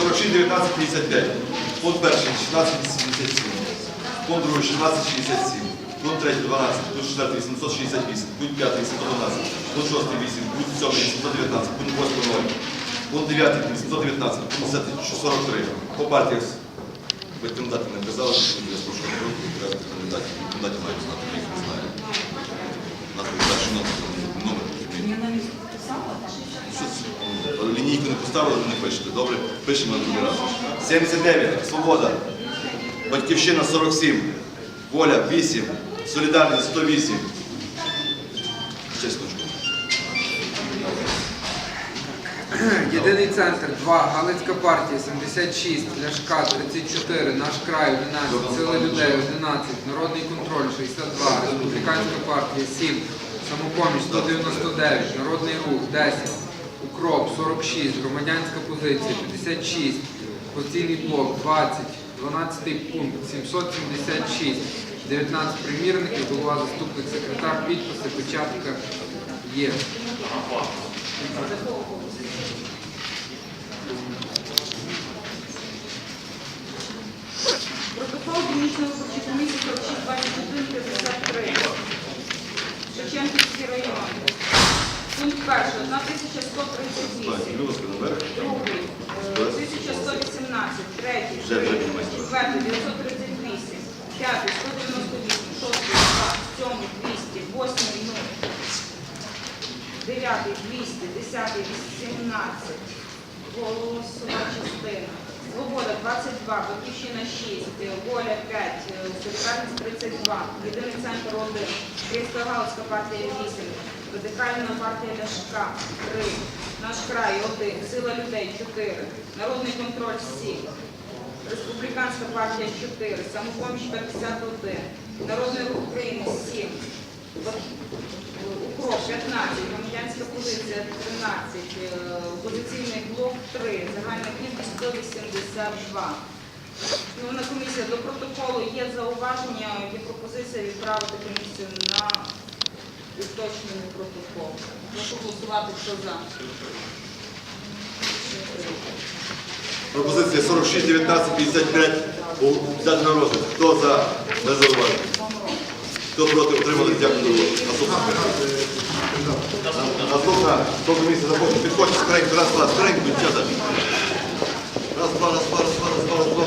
46, 19, 55. Пункт перший 16, 87. Пункт другий 16, 67. Пункт третій 12. Пункт четвертий 868. Пункт п'ятий 811. Пункт шостий 8. Пункт сьомий 819. Пункт восьмий 0. Пункт дев'ятий 819. Пункт 10, 43. По партіях ви кандидати не казали, що треба кандидатів. Кандидатів мають знати, не поставили, ви не пишете. Добре, пишемо на другий раз. 79. Свобода. Батьківщина 47. Воля 8. Солідарність 108. Ще скажу. Єдиний центр 2, Галицька партія 76, Ляшка 34, Наш край 11, Сила людей 11, Народний контроль 62, Республіканська партія 7, Самопоміч 199, Народний рух 10, Укроп 46, Громадянська позиція 56, Постійний блок 20, 12 пункт 776, 19 примірників, голова заступник секретар, підписи, печатка є. Перший, 1138. Другий, е, 1118. Третій, Вже, вже третій, четвертий, 938. П'ятий, 198. Шостий, 2. Сьомий, 200. Восьмий, 0. Дев'ятий, 200. Десятий, 18. Голосова частина. Свобода 22, Батьківщина 6, Воля 5, Солідарність 32, Єдиний центр 1, Київська Галицька партія 8, Радикальна партія Ляшка 3, Наш край 1, Сила людей 4, Народний контроль 7, Республіканська партія 4, Самопоміч 51, Народний рух України 7, УКРОП 15, громадянська позиція 13, е, опозиційний блок 3, загальна кількість 182. Шановна комісія, до протоколу є зауваження, є пропозиція відправити комісію на уточнений протокол. Прошу голосувати, хто за. Пропозиція 46, 19, 55. У- Взяти на розгляд. Хто за? Не зауваження. Хто проти? Утримали? Дякую. Наступна. Комісія заходить? Підходьте скоренько. Раз, два. Скоренько, дівчата. Раз, два, раз, два, раз, два, раз, два, раз, два.